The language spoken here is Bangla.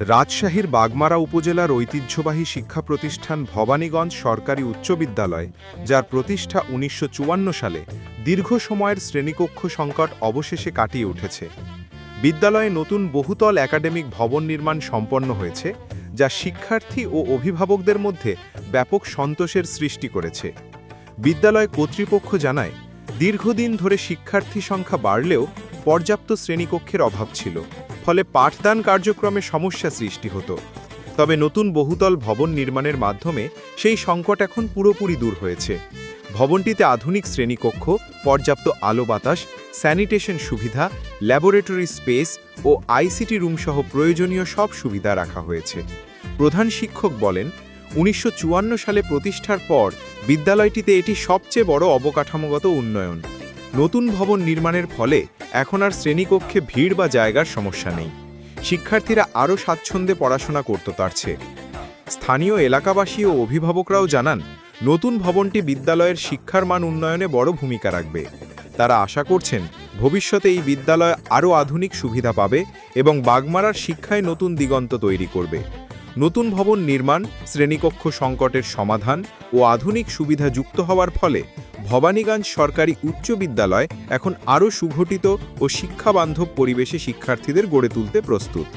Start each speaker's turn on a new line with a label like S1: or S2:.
S1: রাজশাহীর বাগমারা উপজেলার ঐতিহ্যবাহী শিক্ষা প্রতিষ্ঠান ভবানীগঞ্জ সরকারি উচ্চ বিদ্যালয়, যার প্রতিষ্ঠা উনিশশো চুয়ান্ন সালে দীর্ঘ সময়ের শ্রেণীকক্ষ সংকট অবশেষে কাটিয়ে উঠেছে। বিদ্যালয়ে নতুন বহুতল একাডেমিক ভবন নির্মাণ সম্পন্ন হয়েছে, যা শিক্ষার্থী ও অভিভাবকদের মধ্যে ব্যাপক সন্তোষের সৃষ্টি করেছে। বিদ্যালয় কর্তৃপক্ষ জানায়, দীর্ঘদিন ধরে শিক্ষার্থী সংখ্যা বাড়লেও পর্যাপ্ত শ্রেণীকক্ষের অভাব ছিল। ফলে পাঠদান কার্যক্রমে সমস্যা সৃষ্টি হতো। তবে নতুন বহুতল ভবন নির্মাণের মাধ্যমে সেই সংকট এখন পুরোপুরি দূর হয়েছে। ভবনটিতে আধুনিক শ্রেণীকক্ষ, পর্যাপ্ত আলো বাতাস, স্যানিটেশন সুবিধা, ল্যাবরেটরি স্পেস ও আইসিটি রুমসহ প্রয়োজনীয় সব সুবিধা রাখা হয়েছে। প্রধান শিক্ষক বলেন, উনিশশো চুয়ান্ন সালে প্রতিষ্ঠার পর বিদ্যালয়টিতে এটি সবচেয়ে বড় অবকাঠামোগত উন্নয়ন। নতুন ভবন নির্মাণের ফলে এখন আর শ্রেণীকক্ষে ভিড় বা জায়গার সমস্যা নেই। শিক্ষার্থীরা আরও স্বাচ্ছন্দ্যে পড়াশোনা করতে পারছে। স্থানীয় এলাকাবাসী ও অভিভাবকরাও জানান, নতুন ভবনটি বিদ্যালয়ের শিক্ষার মান উন্নয়নে বড় ভূমিকা রাখবে। তারা আশা করছেন, ভবিষ্যতে এই বিদ্যালয় আরও আধুনিক সুবিধা পাবে এবং বাগমারার শিক্ষায় নতুন দিগন্ত তৈরি করবে। নতুন ভবন নির্মাণ, শ্রেণীকক্ষ সংকটের সমাধান ও আধুনিক সুবিধা যুক্ত হওয়ার ফলে ভবানীগঞ্জ সরকারি উচ্চ বিদ্যালয় এখন আরও সুঘটিত ও শিক্ষাবান্ধব পরিবেশে শিক্ষার্থীদের গড়ে তুলতে প্রস্তুত।